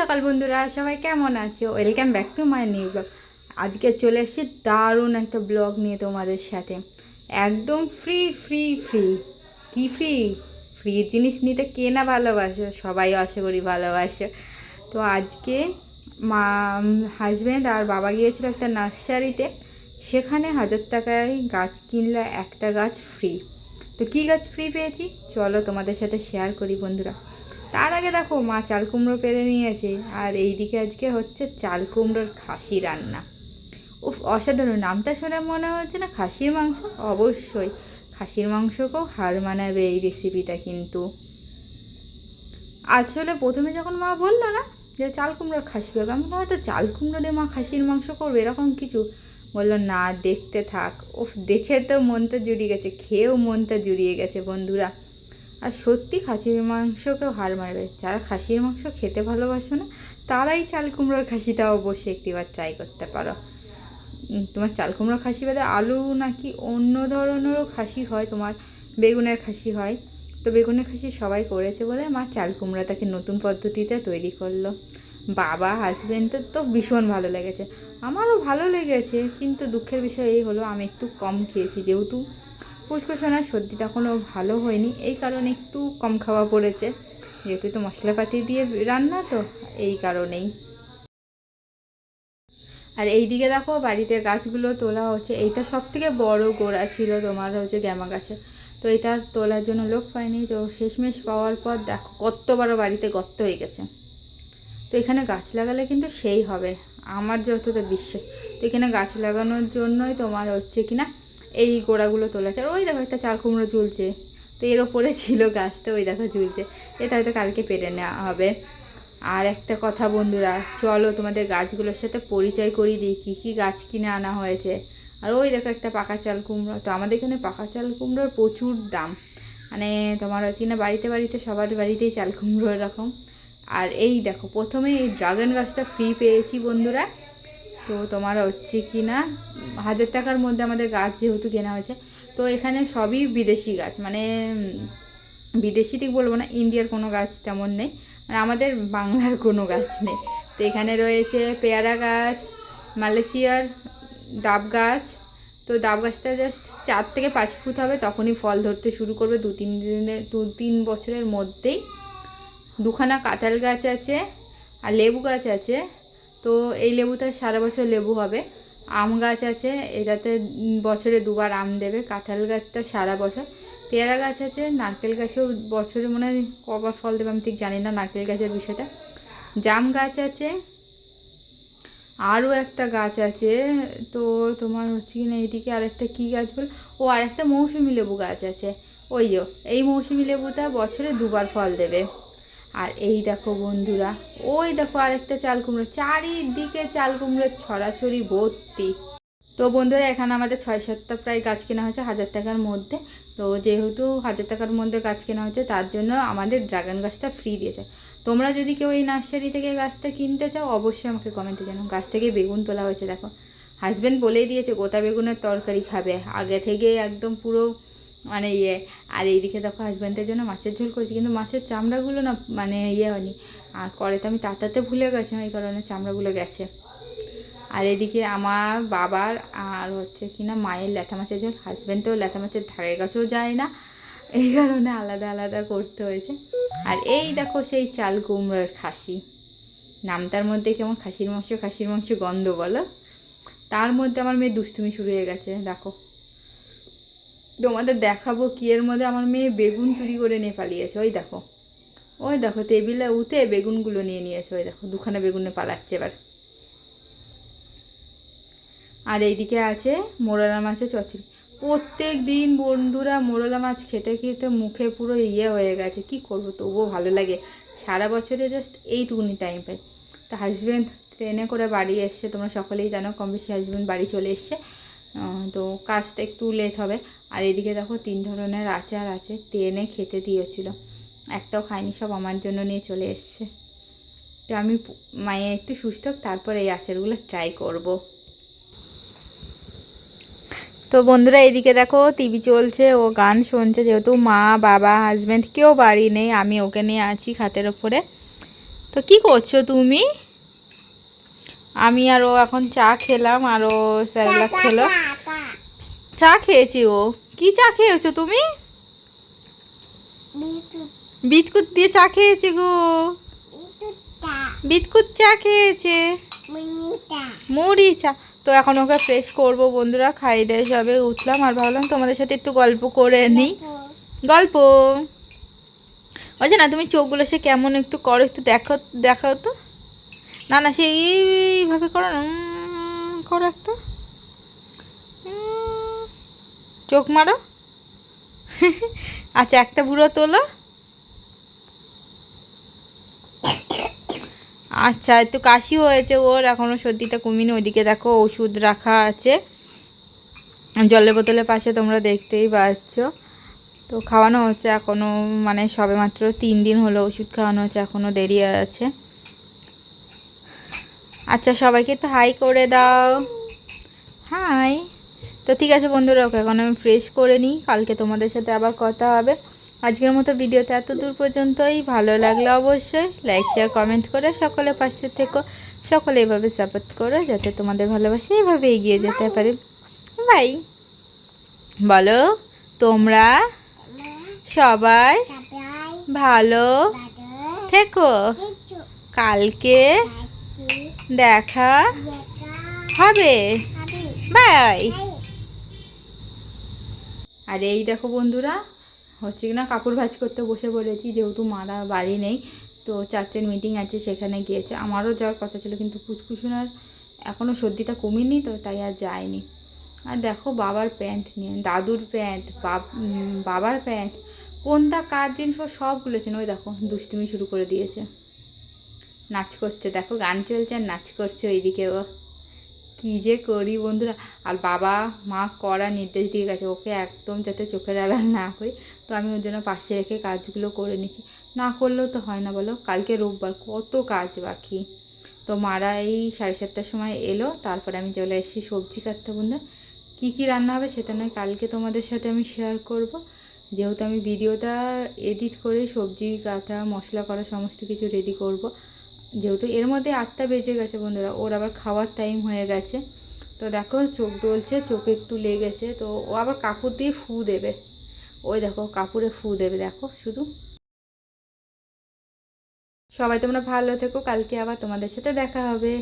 সকাল বন্ধুরা, সবাই কেমন আছো? Welcome back to my new blog আজকে চলে এসেছি দারুণ একটা ব্লগ নিয়ে তোমাদের সাথে। একদম ফ্রি ফ্রি ফ্রি কি ফ্রি ফ্রি জিনিস নিতে কে না ভালোবাসো? সবাই আশা করি ভালোবাসো। তো আজকে মা হাজব্যান্ড আর বাবা গিয়েছিল একটা নার্সারিতে। সেখানে হাজার টাকায় গাছ কিনলে একটা গাছ ফ্রি তো কী গাছ ফ্রি পেয়েছি? চলো তোমাদের সাথে শেয়ার করি বন্ধুরা। তার আগে দেখো মা চাল কুমড়ো পেরে নিয়েছে, আর এইদিকে আজকে হচ্ছে চাল কুমড়োর খাসি রান্না। উফ, অসাধারণ, নামটা শুনে মনে হচ্ছে না খাসির মাংস? অবশ্যই, খাসির মাংসকেও হার মানাবে এই রেসিপিটা কিন্তু। আসলে প্রথমে যখন মা বলল না যে চাল কুমড়োর খাসি করবে, আমি হয়তো চাল কুমড়ো দিয়ে মা খাসির মাংস করবে, এরকম কিছু? বলল, না, দেখতে থাক। উফ, দেখে তো মনটা জুড়িয়ে গেছে, খেয়েও মনটা জুড়িয়ে গেছে, বন্ধুরা। আর সত্যি খাসির মাংসকেও হার মারবে যারা খাসির মাংস খেতে ভালোবাসো না, তারাই চাল কুমড়োর খাসিটা অবশ্যই একটিবার ট্রাই করতে পারো। তোমার চাল কুমড়োর খাসি বাদে আলু নাকি অন্য ধরনেরও খাসি হয়? তোমার বেগুনের খাসি হয়। তো বেগুনের খাসি সবাই করেছে বলে মা চাল কুমড়াটাকে নতুন পদ্ধতিতে তৈরি করল। বাবা হাজবেন্ডের তো ভীষণ ভালো লেগেছে। আমারও ভালো লেগেছে, কিন্তু দুঃখের বিষয় এই হলো আমি একটু কম খেয়েছি। যেহেতু পুষ্কসোনার সর্দিটা এখনও ভালো হয়নি। এই কারণে একটু কম খাওয়া পড়েছে। যেহেতু তো মশলাপাতি দিয়ে রান্না, তো এই কারণেই। আর এইদিকে দেখো, বাড়িতে গাছগুলো তোলা হচ্ছে। এইটা সব থেকে বড় গোড়া ছিল তোমার হচ্ছে গ্যামা গাছে। তো এটা তোলার জন্য লোক পায়নি। তো শেষমেশ পাওয়ার পর দেখো কত বড় বাড়িতে গর্ত হয়ে গেছে। তো এখানে গাছ লাগালে কিন্তু সেই হবে। আমার যতটা বিশ্বাস। তো এখানে গাছ লাগানোর জন্যই তোমার হচ্ছে কিনা এই গোড়াগুলো তোলাছে। আর ওই দেখো একটা চাল কুমড়ো ঝুলছে। তো এর ওপরে ছিল গাছটা ওই দেখো ঝুলছে। এটা হয়তো কালকে পেরে নেওয়া হবে। আর একটা কথা বন্ধুরা, চলো তোমাদের গাছগুলোর সাথে পরিচয় করিয়ে দিই, কী কী গাছ কিনে আনা হয়েছে। আর ওই দেখো একটা পাকা চাল কুমড়ো। তো আমাদের এখানে পাকা চাল কুমড়োর প্রচুর দাম। মানে তোমার হচ্ছে না, বাড়িতে বাড়িতে, সবার বাড়িতেই চাল কুমড়ো এরকম। আর এই দেখো, প্রথমে এই ড্রাগন গাছটা ফ্রি পেয়েছি বন্ধুরা। তো তোমার হচ্ছে কি না হাজার টাকার মধ্যে আমাদের গাছ যেহেতু কেনা হয়েছে, তো এখানে সবই বিদেশি গাছ মানে বিদেশি ঠিক বলব না, ইন্ডিয়ার কোনো গাছ তেমন নেই মানে আমাদের বাংলার কোনো গাছ নেই। তো এখানে রয়েছে পেয়ারা গাছ, মালয়েশিয়ার ডাব গাছ, তো ডাব গাছটা জাস্ট চার থেকে পাঁচ ফুট হবে, তখনই ফল ধরতে শুরু করবে, দু তিন দিনের, দু তিন বছরের মধ্যেই। দুখানা কাঁঠাল গাছ আছে, আর লেবু গাছ আছে তো এই লেবুটা সারা বছর লেবু হবে। আম গাছ আছে, এটাতে বছরে দুবার আম দেবে। কাঁঠাল গাছটা সারা বছর। পেয়ারা গাছ আছে, নারকেল গাছেও বছরে মনে হয় কবার ফল দেবে, আমি ঠিক জানি না নারকেল গাছের বিষয়টা। জাম গাছ আছে, আরও একটা গাছ আছে, তো তোমার হচ্ছে কি না এইদিকে আরেকটা কী গাছ বল, ও আরেকটা মৌসুমি লেবু গাছ আছে। ওই যো, এই মৌসুমি লেবুটা বছরে দুবার ফল দেবে। আর এই দেখো বন্ধুরা, ওই দেখো আরেকটা চাল কুমড়ো, চারিদিকে চাল কুমড়োর ছড়াছড়ি ভর্তি। তো বন্ধুরা, এখানে আমাদের ছয় সাতটা প্রায় গাছ কেনা হয়েছে হাজার টাকার মধ্যে। তো যেহেতু হাজার টাকার মধ্যে গাছ কেনা হয়েছে, তার জন্য আমাদের ড্রাগন গাছটা ফ্রি দিয়েছে। তোমরা যদি কেউ এই নার্সারি থেকে গাছটা কিনতে চাও, অবশ্যই আমাকে কমেন্টে জানাও। গাছ থেকে বেগুন তোলা হয়েছে, দেখো। হাজব্যান্ড বলেই দিয়েছে, গোটা বেগুনের তরকারি খাবে। আগে থেকে একদম পুরো মানে ইয়ে আর এইদিকে দেখো হাজব্যান্ডের জন্য মাছের ঝোল করেছি, কিন্তু মাছের চামড়াগুলো না মানে ইয়ে হয়নি। আর করে তো আমি তাতাতে ভুলে গেছি এই কারণে চামড়াগুলো গেছে। আর এদিকে আমার বাবার আর হচ্ছে কিনা মায়ের ল্যাথা মাছের ঝোল হাজব্যান্ড তো ল্যাথা মাছের ধারে কাছেও যায় না। এই কারণে আলাদা আলাদা করতে হয়েছে। আর এই দেখো সেই চাল কুমড়োর খাসি। নামটার মধ্যে কেমন খাসির মাংস খাসির মাংস গন্ধ বলো। তার মধ্যে আমার মেয়ে দুষ্টুমি শুরু হয়ে গেছে, দেখো। তোমাদের দেখাবো কি এর মধ্যে আমার মেয়ে বেগুন চুরি করে নিয়ে পালিয়েছে। ওই দেখো। ওই দেখো, টেবিলে উঠে বেগুনগুলো নিয়ে নিয়েছে। ওই দেখো, দুখানা বেগুনে পালাচ্ছে এবার। আর এইদিকে আছে মোরলা মাছের চচড়ি প্রত্যেক দিন বন্ধুরা মোরলা মাছ খেতে খেতে মুখে পুরো ইয়ে হয়ে গেছে। কি করব, তবুও ভালো লাগে। সারা বছরে জাস্ট এইটুকুনি টাইম পাই। তো হাজব্যান্ড ট্রেনে করে বাড়ি এসছে। তোমরা সকলেই জানো, কম বেশি হাজব্যান্ড বাড়ি চলে এসছে। তো কাজটা একটু লেট হবে। আর এদিকে দেখো তিন ধরনের আচার আছে ট্রেনে খেতে দিয়েছিল। একটাও খাইনি সব আমার জন্য নিয়ে চলে এসছে। তো আমি মায়ে একটু সুস্থ তারপর এই আচারগুলো ট্রাই করব। তো বন্ধুরা এইদিকে দেখো টিভি চলছে, ও গান শুনছে, যেহেতু মা, বাবা হাজব্যান্ড কেউ বাড়ি নেই, আমি ওকে নিয়ে আছি খাতের ওপরে। তো কি করছ তুমি? আমি আর ও এখন চা খেলাম আর ও স্যালাড খেলো। চা খেয়েছি ও। কি চা খেয়েছো তুমি? বিস্কুট। দিয়ে চা খেয়েছি গো। বিস্কুট চা। খেয়েছে। মুড়ি চা। তো এখন ওকে ফ্রেশ করব বন্ধুরা খাইয়ে দিয়ে সবে উঠলাম আর ভাবলাম তোমাদের সাথে একটু গল্প করে নিই গল্প। বলছে না তুমি চোখগুলো সে কেমন একটু করো একটু দেখো দেখাও তো। না না, সে এইভাবে করো না। করো একটা। চোখ মারো। আচ্ছা একটা বুড়ো তোলো। আচ্ছা একটু কাশি হয়েছে ওর এখনও সর্দিটা কমিনি। ওইদিকে দেখো ওষুধ রাখা আছে। জলের বোতলের পাশে তোমরা দেখতেই পাচ্ছ। তো খাওয়ানো হচ্ছে এখনও মানে সবে মাত্র তিন দিন হলো ওষুধ খাওয়ানো হচ্ছে এখনও দেরি আছে। আচ্ছা সবাইকে তো হাই করে দাও। হাই তো ঠিক আছে বন্ধুরা ওকে এখন আমি ফ্রেশ করে নিই। কালকে তোমাদের সাথে আবার কথা হবে। আজকের মতো ভিডিওতে এত দূর পর্যন্তই। ভালো লাগল অবশ্যই লাইক শেয়ার কমেন্ট করে সকলে পাশে থেকো। সকলে এভাবে সাপোর্ট করো যাতে তোমাদের ভালোবাসে এইভাবে এগিয়ে যেতে পারে। বাই বলো তোমরা সবাই ভালো থেকো। কালকে দেখা হবে। বাই। আর এই দেখো বন্ধুরা, হচ্ছে কি না, কাপড় ভাজ করতে বসে পড়েছি, যেহেতু মারা বাড়ি নেই, তো চার্চের মিটিং আছে, সেখানে গিয়েছে। আমারও যাওয়ার কথা ছিল, কিন্তু কুচকুচুনার এখনও সর্দিটা কমেনি, তো তাই আর যায়নি। আর দেখো বাবার প্যান্ট নিয়ে, দাদুর প্যান্ট বাব বাবার প্যান্ট কোনটা কার জিনিস সব খুলেছেন। ওই দেখো, দুষ্টুমি শুরু করে দিয়েছে। নাচ করছে। দেখো, গান চলছে আর নাচ করছে ওইদিকে ও। কী যে করি বন্ধুরা। আর বাবা মা করা নির্দেশ দিয়ে গেছে, ওকে একদম যাতে চোখের আড়াল না করি। তো আমি ওর জন্য পাশে রেখে কাজগুলো করে নিচ্ছি। না করলেও তো হয় না বলো। কালকে রোববার, কত কাজ বাকি। তো মারা এই সাড়ে সাতটার সময় এলো, তারপরে আমি চলে এসেছি সবজি কাটতে বন্ধু কী কী রান্না হবে সেটা নয়, কালকে তোমাদের সাথে আমি শেয়ার করব। যেহেতু আমি ভিডিওটা এডিট করে সবজি কাটা মশলা করা সমস্ত কিছু রেডি করব। যেহেতু এর মধ্যে আটটা বেজে গেছে বন্ধুরা, ওর আবার খাওয়ার টাইম হয়ে গেছে। তো দেখো চোখ দলছে, চোখে একটু লেগেছে, তো ও আবার কাপড় দিয়ে ফু দেবে। ওই দেখো, কাপড়ে ফু দেবে, দেখো শুধু। সবাই তোমরা ভালো থেকো, কালকে আবার তোমাদের সাথে দেখা হবে।